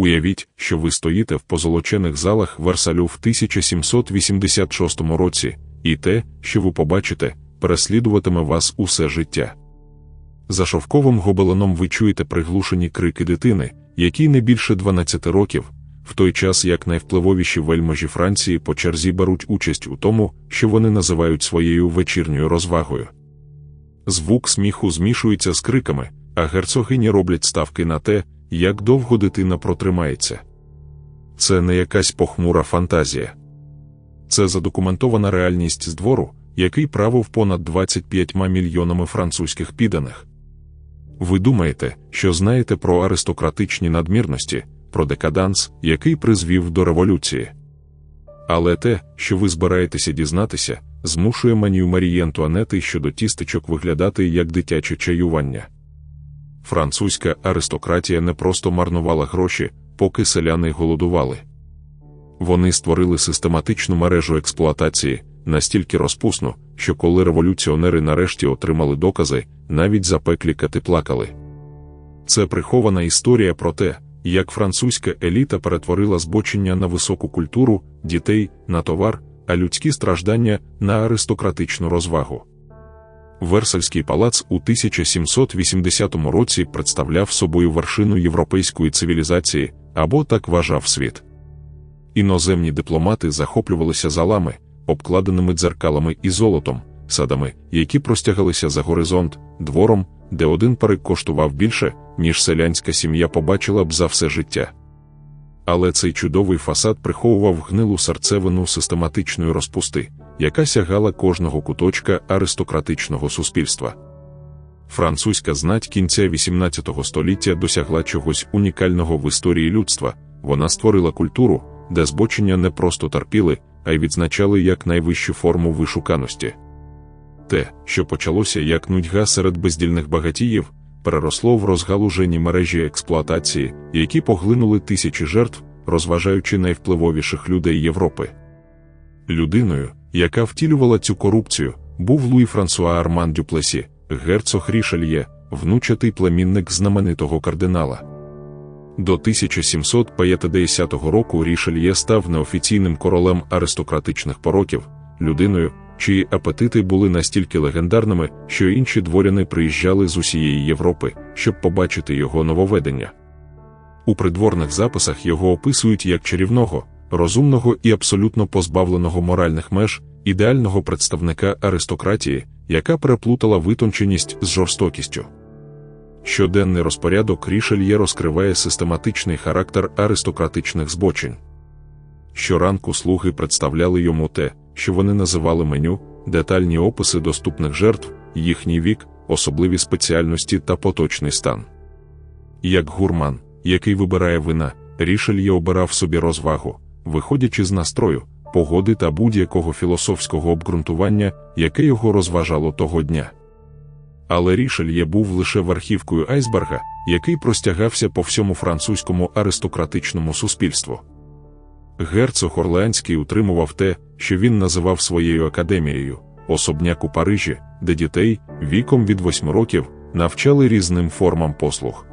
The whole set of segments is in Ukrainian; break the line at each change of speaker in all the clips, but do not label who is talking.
Уявіть, що ви стоїте в позолочених залах Версалю в 1786 році, і те, що ви побачите, переслідуватиме вас усе життя. За шовковим гобеленом ви чуєте приглушені крики дитини, якій не більше 12 років, в той час як найвпливовіші вельможі Франції по черзі беруть участь у тому, що вони називають своєю вечірньою розвагою. Звук сміху змішується з криками, а герцогині роблять ставки на те, як довго дитина протримається. Це не якась похмура фантазія. Це задокументована реальність з двору, який правив понад 25 мільйонами французьких підданих. Ви думаєте, що знаєте про аристократичні надмірності, про декаданс, який призвів до революції. Але те, що ви збираєтеся дізнатися, змушує манію Марії Антуанети щодо тістечок виглядати як дитяче чаювання. Французька аристократія не просто марнувала гроші, поки селяни голодували. Вони створили систематичну мережу експлуатації, настільки розпусну, що коли революціонери нарешті отримали докази, навіть запеклі кати плакали. Це прихована історія про те, як французька еліта перетворила збочення на високу культуру, дітей, на товар, а людські страждання на аристократичну розвагу. Версальський палац у 1780 році представляв собою вершину європейської цивілізації або так вважав світ. Іноземні дипломати захоплювалися залами, обкладеними дзеркалами і золотом, садами, які простягалися за горизонт, двором, де один парик коштував більше, ніж селянська сім'я побачила б за все життя. Але цей чудовий фасад приховував гнилу серцевину систематичної розпусти, яка сягала кожного куточка аристократичного суспільства. Французька знать кінця XVIII століття досягла чогось унікального в історії людства, вона створила культуру, де збочення не просто терпіли, а й відзначали як найвищу форму вишуканості. Те, що почалося як нудьга серед бездільних багатіїв, переросло в розгалужені мережі експлуатації, які поглинули тисячі жертв, розважаючи найвпливовіших людей Європи. Людиною, яка втілювала цю корупцію, був Луї Франсуа Арман Дюплесі, герцог Рішельє, внучатий племінник знаменитого кардинала. До 1750 року Рішельє став неофіційним королем аристократичних пороків, людиною, чиї апетити були настільки легендарними, що інші дворяни приїжджали з усієї Європи, щоб побачити його нововведення. У придворних записах його описують як чарівного, розумного і абсолютно позбавленого моральних меж, ідеального представника аристократії, яка переплутала витонченість з жорстокістю. Щоденний розпорядок Рішельє розкриває систематичний характер аристократичних збочень. Щоранку слуги представляли йому те, що вони називали меню, детальні описи доступних жертв, їхній вік, особливі спеціальності та поточний стан. Як гурман, який вибирає вина, Рішельє обирав собі розвагу, виходячи з настрою, погоди та будь-якого філософського обґрунтування, яке його розважало того дня. Але Рішельє був лише верхівкою айсберга, який простягався по всьому французькому аристократичному суспільству. Герцог Орлеанський утримував те, що він називав своєю академією, особняк у Парижі, де дітей віком від восьми років навчали різним формам послуг.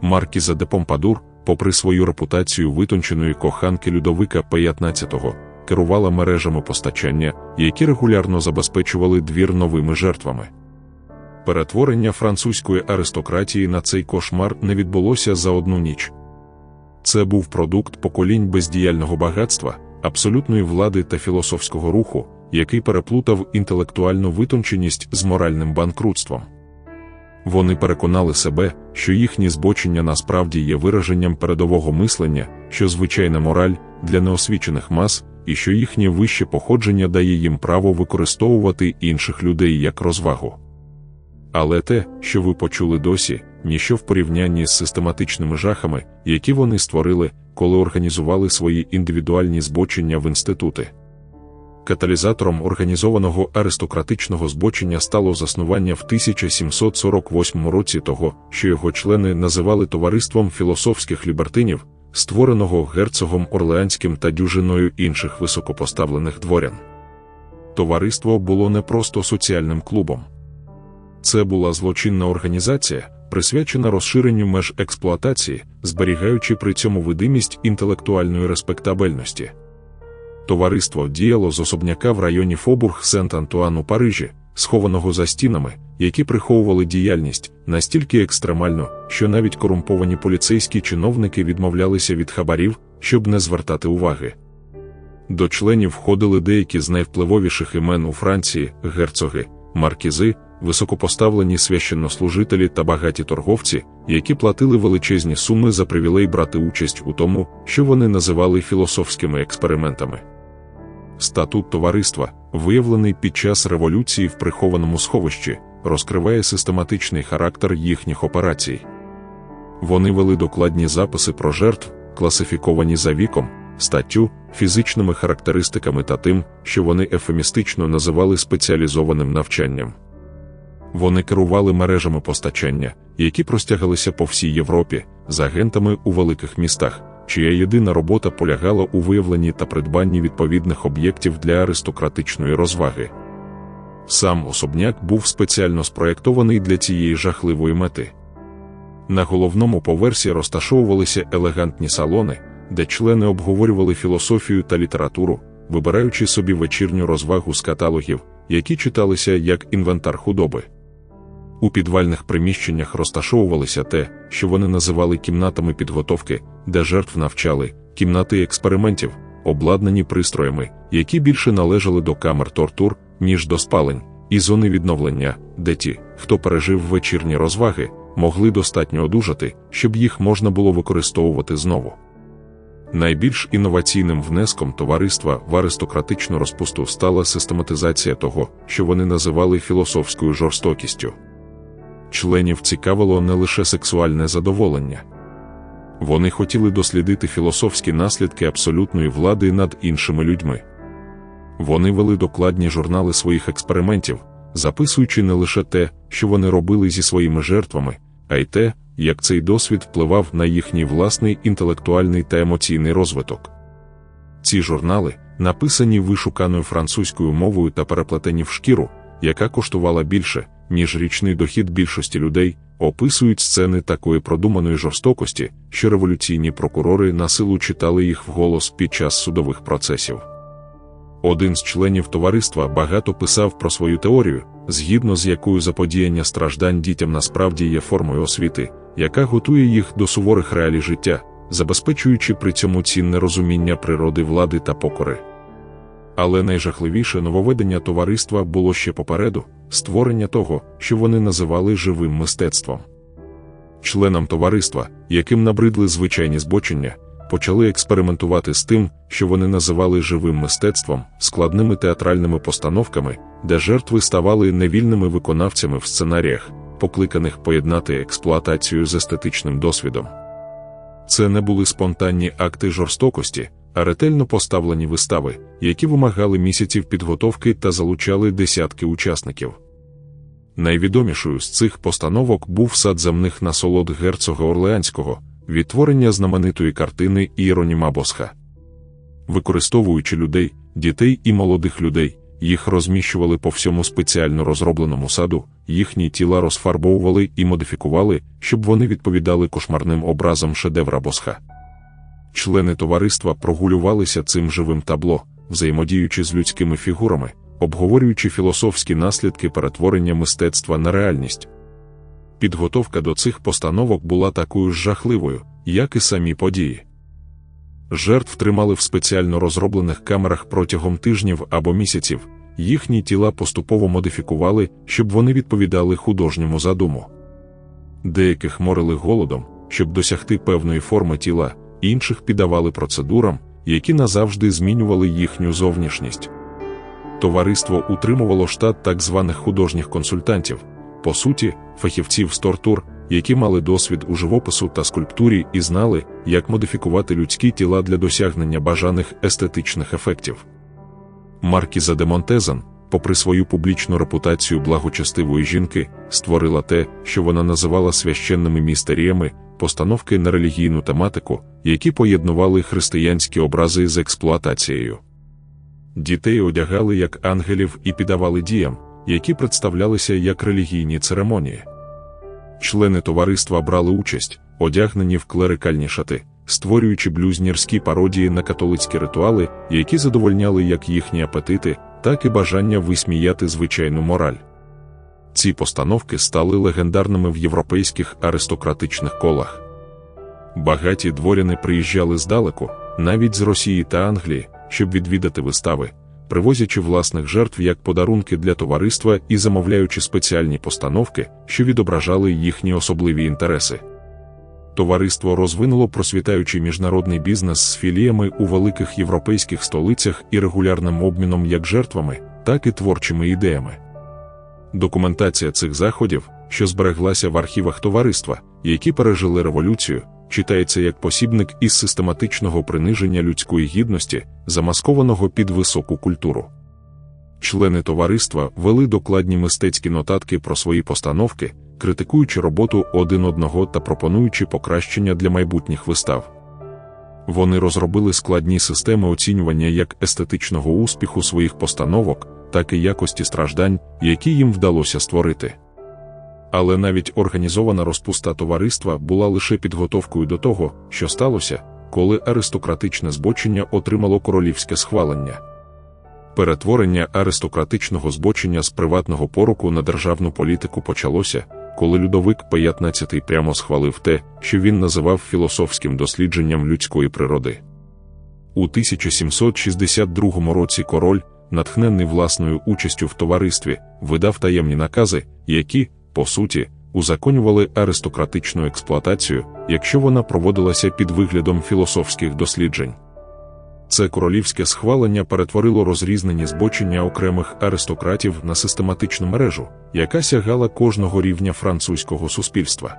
Маркіза де Помпадур, попри свою репутацію витонченої коханки Людовика П-15, керувала мережами постачання, які регулярно забезпечували двір новими жертвами. Перетворення французької аристократії на цей кошмар не відбулося за одну ніч. Це був продукт поколінь бездіяльного багатства, абсолютної влади та філософського руху, який переплутав інтелектуальну витонченість з моральним банкрутством. Вони переконали себе, що їхні збочення насправді є вираженням передового мислення, що звичайна мораль для неосвічених мас, і що їхнє вище походження дає їм право використовувати інших людей як розвагу. Але те, що ви почули досі, ніщо в порівнянні з систематичними жахами, які вони створили, коли організували свої індивідуальні збочення в інститути. Каталізатором організованого аристократичного збочення стало заснування в 1748 році того, що його члени називали товариством філософських лібертинів, створеного герцогом Орлеанським та дюжиною інших високопоставлених дворян. Товариство було не просто соціальним клубом. Це була злочинна організація, присвячена розширенню меж експлуатації, зберігаючи при цьому видимість інтелектуальної респектабельності. Товариство діяло з особняка в районі Фобург Сент-Антуан у Парижі, схованого за стінами, які приховували діяльність настільки екстремально, що навіть корумповані поліцейські чиновники відмовлялися від хабарів, щоб не звертати уваги. До членів входили деякі з найвпливовіших імен у Франції герцоги, маркізи, високопоставлені священнослужителі та багаті торговці, які платили величезні суми за привілей брати участь у тому, що вони називали філософськими експериментами. Статут товариства, виявлений під час революції в прихованому сховищі, розкриває систематичний характер їхніх операцій. Вони вели докладні записи про жертв, класифіковані за віком, статтю, фізичними характеристиками та тим, що вони ефемістично називали спеціалізованим навчанням. Вони керували мережами постачання, які простягалися по всій Європі, з агентами у великих містах, чия єдина робота полягала у виявленні та придбанні відповідних об'єктів для аристократичної розваги. Сам особняк був спеціально спроєктований для цієї жахливої мети. На головному поверсі розташовувалися елегантні салони, де члени обговорювали філософію та літературу, вибираючи собі вечірню розвагу з каталогів, які читалися як інвентар худоби. У підвальних приміщеннях розташовувалося те, що вони називали кімнатами підготовки, де жертв навчали, кімнати експериментів, обладнані пристроями, які більше належали до камер тортур, ніж до спалень, і зони відновлення, де ті, хто пережив вечірні розваги, могли достатньо одужати, щоб їх можна було використовувати знову. Найбільш інноваційним внеском товариства в аристократичну розпусту стала систематизація того, що вони називали філософською жорстокістю. Членів цікавило не лише сексуальне задоволення. Вони хотіли дослідити філософські наслідки абсолютної влади над іншими людьми. Вони вели докладні журнали своїх експериментів, записуючи не лише те, що вони робили зі своїми жертвами, а й те, як цей досвід впливав на їхній власний інтелектуальний та емоційний розвиток. Ці журнали, написані вишуканою французькою мовою та переплетені в шкіру, яка коштувала більше, ніж річний дохід більшості людей, описують сцени такої продуманої жорстокості, що революційні прокурори на силу читали їх вголос під час судових процесів. Один з членів товариства багато писав про свою теорію, згідно з якою заподіяння страждань дітям насправді є формою освіти, яка готує їх до суворих реалій життя, забезпечуючи при цьому цінне розуміння природи влади та покори. Але найжахливіше нововведення товариства було ще попереду створення того, що вони називали живим мистецтвом. Членам товариства, яким набридли звичайні збочення, почали експериментувати з тим, що вони називали живим мистецтвом, складними театральними постановками, де жертви ставали невільними виконавцями в сценаріях, покликаних поєднати експлуатацію з естетичним досвідом. Це не були спонтанні акти жорстокості, а ретельно поставлені вистави, які вимагали місяців підготовки та залучали десятки учасників. Найвідомішою з цих постановок був сад земних насолод герцога Орлеанського, відтворення знаменитої картини Іроніма Босха. Використовуючи людей, дітей і молодих людей, їх розміщували по всьому спеціально розробленому саду, їхні тіла розфарбовували і модифікували, щоб вони відповідали кошмарним образам шедевра Босха. Члени товариства прогулювалися цим живим табло, взаємодіючи з людськими фігурами, обговорюючи філософські наслідки перетворення мистецтва на реальність. Підготовка до цих постановок була такою ж жахливою, як і самі події. Жертв тримали в спеціально розроблених камерах протягом тижнів або місяців, їхні тіла поступово модифікували, щоб вони відповідали художньому задуму. Деяких морили голодом, щоб досягти певної форми тіла, інших піддавали процедурам, які назавжди змінювали їхню зовнішність. Товариство утримувало штат так званих художніх консультантів, по суті, фахівців з тортур, які мали досвід у живопису та скульптурі і знали, як модифікувати людські тіла для досягнення бажаних естетичних ефектів. Маркіза де Монтезан, попри свою публічну репутацію благочестивої жінки, створила те, що вона називала священними містеріями, постановки на релігійну тематику, які поєднували християнські образи з експлуатацією. Дітей одягали як ангелів і піддавали діям, які представлялися як релігійні церемонії. Члени товариства брали участь, одягнені в клерикальні шати, створюючи блюзнірські пародії на католицькі ритуали, які задовольняли як їхні апетити, так і бажання висміяти звичайну мораль. Ці постановки стали легендарними в європейських аристократичних колах. Багаті дворяни приїжджали здалеку, навіть з Росії та Англії, щоб відвідати вистави, привозячи власних жертв як подарунки для товариства і замовляючи спеціальні постановки, що відображали їхні особливі інтереси. Товариство розвинуло просвітаючий міжнародний бізнес з філіями у великих європейських столицях і регулярним обміном як жертвами, так і творчими ідеями. Документація цих заходів, що збереглася в архівах товариства, які пережили революцію, читається як посібник із систематичного приниження людської гідності, замаскованого під високу культуру. Члени товариства вели докладні мистецькі нотатки про свої постановки, критикуючи роботу один одного та пропонуючи покращення для майбутніх вистав. Вони розробили складні системи оцінювання як естетичного успіху своїх постановок, так і якості страждань, які їм вдалося створити. Але навіть організована розпуста товариства була лише підготовкою до того, що сталося, коли аристократичне збочення отримало королівське схвалення. Перетворення аристократичного збочення з приватного поруку на державну політику почалося, коли Людовик XV прямо схвалив те, що він називав філософським дослідженням людської природи. У 1762 році король, натхнений власною участю в товаристві, видав таємні накази, які, по суті, узаконювали аристократичну експлуатацію, якщо вона проводилася під виглядом філософських досліджень. Це королівське схвалення перетворило розрізнені збочення окремих аристократів на систематичну мережу, яка сягала кожного рівня французького суспільства.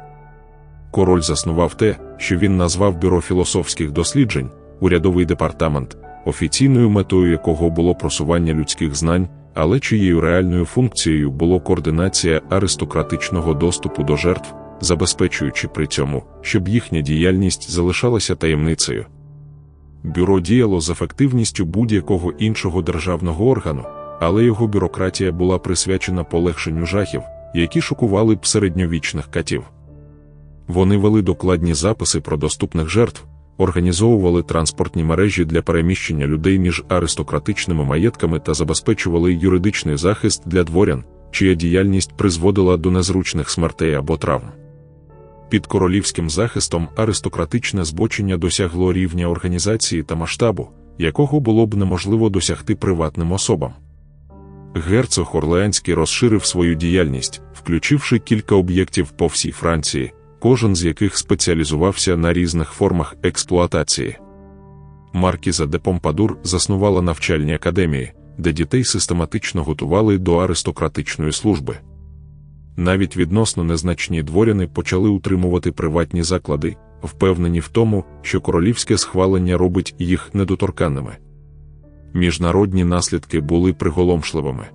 Король заснував те, що він назвав бюро філософських досліджень, урядовий департамент, офіційною метою якого було просування людських знань, але чиєю реальною функцією було координація аристократичного доступу до жертв, забезпечуючи при цьому, щоб їхня діяльність залишалася таємницею. Бюро діяло з ефективністю будь-якого іншого державного органу, але його бюрократія була присвячена полегшенню жахів, які шокували б середньовічних катів. Вони вели докладні записи про доступних жертв, організовували транспортні мережі для переміщення людей між аристократичними маєтками та забезпечували юридичний захист для дворян, чия діяльність призводила до незручних смертей або травм. Під королівським захистом аристократичне збочення досягло рівня організації та масштабу, якого було б неможливо досягти приватним особам. Герцог Орлеанський розширив свою діяльність, включивши кілька об'єктів по всій Франції, кожен з яких спеціалізувався на різних формах експлуатації. Маркіза де Помпадур заснувала навчальні академії, де дітей систематично готували до аристократичної служби. Навіть відносно незначні дворяни почали утримувати приватні заклади, впевнені в тому, що королівське схвалення робить їх недоторканними. Міжнародні наслідки були приголомшливими.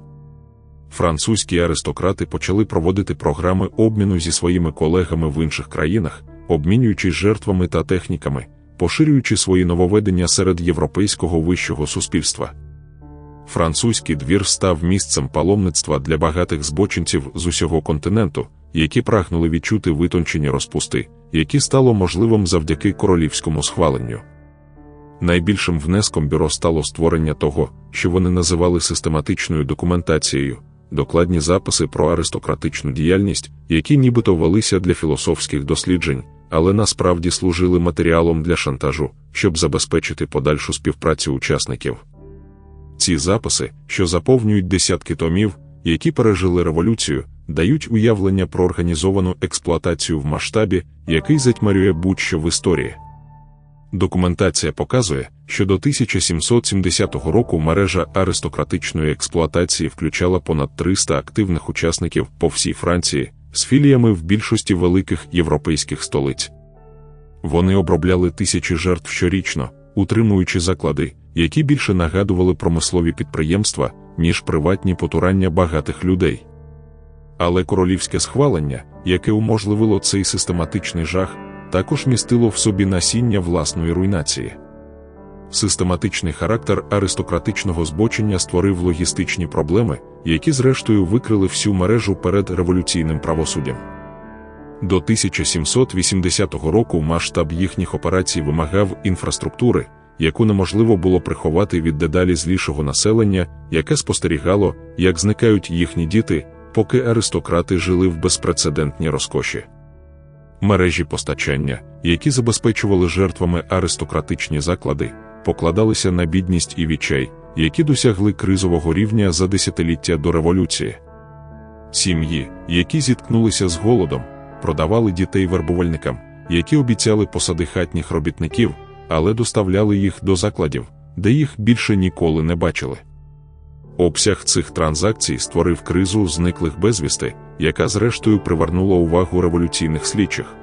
Французькі аристократи почали проводити програми обміну зі своїми колегами в інших країнах, обмінюючись жертвами та техніками, поширюючи свої нововведення серед європейського вищого суспільства. Французький двір став місцем паломництва для багатих збочинців з усього континенту, які прагнули відчути витончені розпусти, які стало можливим завдяки королівському схваленню. Найбільшим внеском бюро стало створення того, що вони називали систематичною документацією, докладні записи про аристократичну діяльність, які нібито велися для філософських досліджень, але насправді служили матеріалом для шантажу, щоб забезпечити подальшу співпрацю учасників. Ці записи, що заповнюють десятки томів, які пережили революцію, дають уявлення про організовану експлуатацію в масштабі, який затьмарює будь-що в історії. Документація показує, що до 1770 року мережа аристократичної експлуатації включала понад 300 активних учасників по всій Франції з філіями в більшості великих європейських столиць. Вони обробляли тисячі жертв щорічно, утримуючи заклади, які більше нагадували промислові підприємства, ніж приватні потурання багатих людей. Але королівське схвалення, яке уможливило цей систематичний жах, також містило в собі насіння власної руйнації. Систематичний характер аристократичного збочення створив логістичні проблеми, які зрештою викрили всю мережу перед революційним правосуддям. До 1780 року масштаб їхніх операцій вимагав інфраструктури, яку неможливо було приховати від дедалі злішого населення, яке спостерігало, як зникають їхні діти, поки аристократи жили в безпрецедентній розкоші. Мережі постачання, які забезпечували жертвами аристократичні заклади, покладалися на бідність і відчай, які досягли кризового рівня за десятиліття до революції. Сім'ї, які зіткнулися з голодом, продавали дітей вербувальникам, які обіцяли посади хатніх робітників, але доставляли їх до закладів, де їх більше ніколи не бачили. Обсяг цих транзакцій створив кризу зниклих безвісти, яка зрештою привернула увагу революційних слідчих.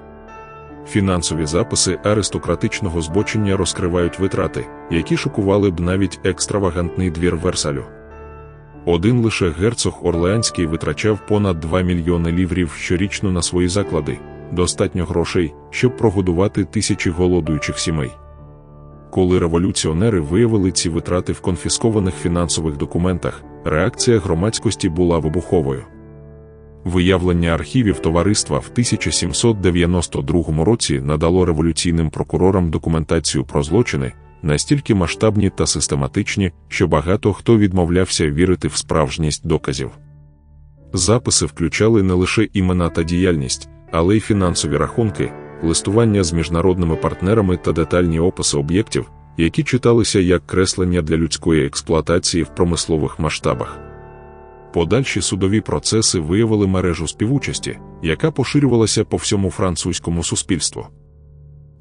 Фінансові записи аристократичного збочення розкривають витрати, які шокували б навіть екстравагантний двір Версалю. Один лише герцог Орлеанський витрачав понад 2 мільйони ліврів щорічно на свої заклади, достатньо грошей, щоб прогодувати тисячі голодуючих сімей. Коли революціонери виявили ці витрати в конфіскованих фінансових документах, реакція громадськості була вибуховою. Виявлення архівів товариства в 1792 році надало революційним прокурорам документацію про злочини, настільки масштабні та систематичні, що багато хто відмовлявся вірити в справжність доказів. Записи включали не лише імена та діяльність, але й фінансові рахунки, листування з міжнародними партнерами та детальні описи об'єктів, які читалися як креслення для людської експлуатації в промислових масштабах. Подальші судові процеси виявили мережу співучасті, яка поширювалася по всьому французькому суспільству.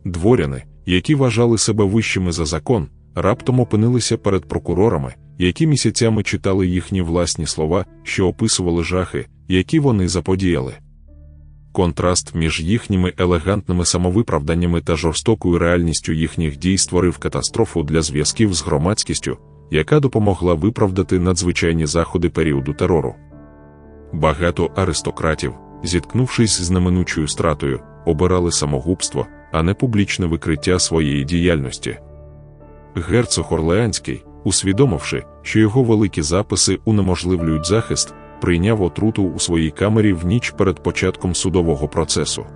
Дворяни, які вважали себе вищими за закон, раптом опинилися перед прокурорами, які місяцями читали їхні власні слова, що описували жахи, які вони заподіяли. Контраст між їхніми елегантними самовиправданнями та жорстокою реальністю їхніх дій створив катастрофу для зв'язків з громадськістю, яка допомогла виправдати надзвичайні заходи періоду терору. Багато аристократів, зіткнувшись з неминучою стратою, обирали самогубство, а не публічне викриття своєї діяльності. Герцог Орлеанський, усвідомивши, що його великі записи унеможливлюють захист, прийняв отруту у своїй камері в ніч перед початком судового процесу.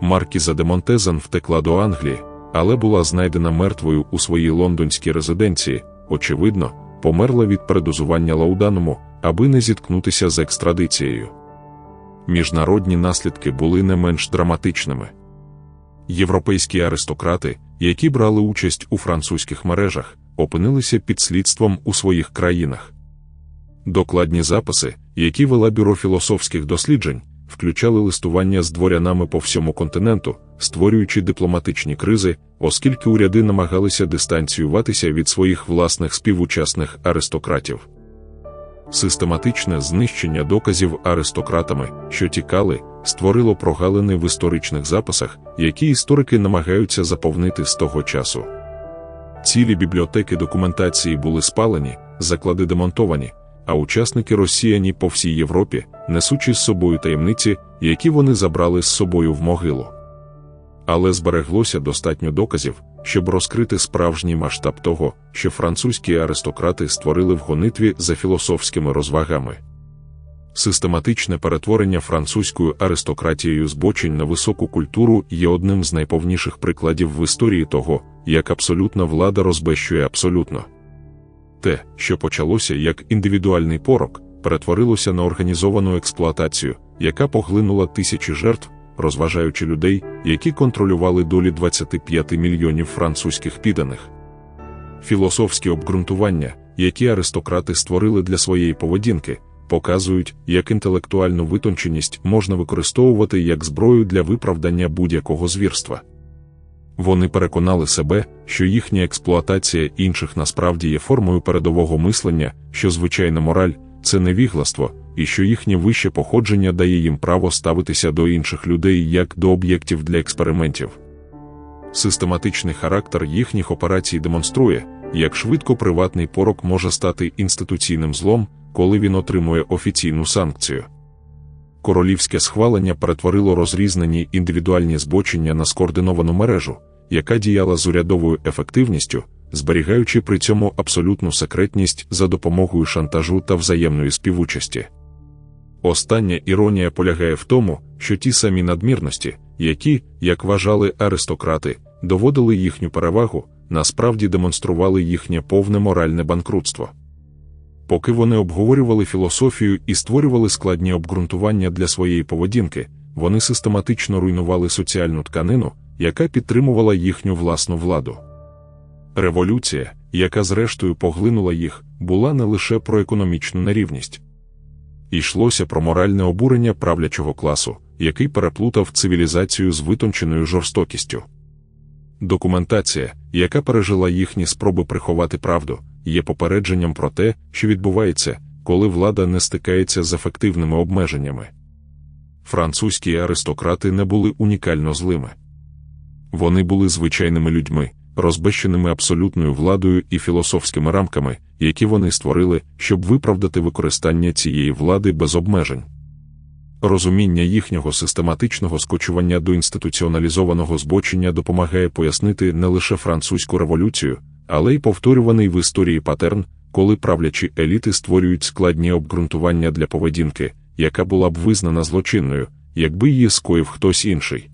Маркіза де Монтезан втекла до Англії, але була знайдена мертвою у своїй лондонській резиденції, очевидно, померла від передозування лауданому, аби не зіткнутися з екстрадицією. Міжнародні наслідки були не менш драматичними. Європейські аристократи, які брали участь у французьких мережах, опинилися під слідством у своїх країнах. Докладні записи, які вела бюро філософських досліджень, включали листування з дворянами по всьому континенту, створюючи дипломатичні кризи, оскільки уряди намагалися дистанціюватися від своїх власних співучасних аристократів. Систематичне знищення доказів аристократами, що тікали, створило прогалини в історичних записах, які історики намагаються заповнити з того часу. Цілі бібліотеки документації були спалені, заклади демонтовані, а учасники розсіяні по всій Європі, несучи з собою таємниці, які вони забрали з собою в могилу. Але збереглося достатньо доказів, щоб розкрити справжній масштаб того, що французькі аристократи створили в гонитві за філософськими розвагами. Систематичне перетворення французькою аристократією збочень на високу культуру є одним з найповніших прикладів в історії того, як абсолютна влада розбещує абсолютно. Те, що почалося як індивідуальний порок, перетворилося на організовану експлуатацію, яка поглинула тисячі жертв, розважаючи людей, які контролювали долі 25 мільйонів французьких підданих. Філософські обґрунтування, які аристократи створили для своєї поведінки, показують, як інтелектуальну витонченість можна використовувати як зброю для виправдання будь-якого звірства. Вони переконали себе, що їхня експлуатація інших насправді є формою передового мислення, що звичайна мораль це невігластво, і що їхнє вище походження дає їм право ставитися до інших людей як до об'єктів для експериментів. Систематичний характер їхніх операцій демонструє, як швидко приватний порок може стати інституційним злом, коли він отримує офіційну санкцію. Королівське схвалення перетворило розрізнені індивідуальні збочення на скоординовану мережу, яка діяла з урядовою ефективністю, зберігаючи при цьому абсолютну секретність за допомогою шантажу та взаємної співучасті. Остання іронія полягає в тому, що ті самі надмірності, які, як вважали аристократи, доводили їхню перевагу, насправді демонстрували їхнє повне моральне банкрутство. Поки вони обговорювали філософію і створювали складні обґрунтування для своєї поведінки, вони систематично руйнували соціальну тканину, яка підтримувала їхню власну владу. Революція, яка зрештою поглинула їх, була не лише про економічну нерівність. Йшлося про моральне обурення правлячого класу, який переплутав цивілізацію з витонченою жорстокістю. Документація, яка пережила їхні спроби приховати правду, є попередженням про те, що відбувається, коли влада не стикається з ефективними обмеженнями. Французькі аристократи не були унікально злими. Вони були звичайними людьми, розбещеними абсолютною владою і філософськими рамками, які вони створили, щоб виправдати використання цієї влади без обмежень. Розуміння їхнього систематичного скочування до інституціоналізованого збочення допомагає пояснити не лише французьку революцію, але й повторюваний в історії патерн, коли правлячі еліти створюють складні обґрунтування для поведінки, яка була б визнана злочинною, якби її скоїв хтось інший.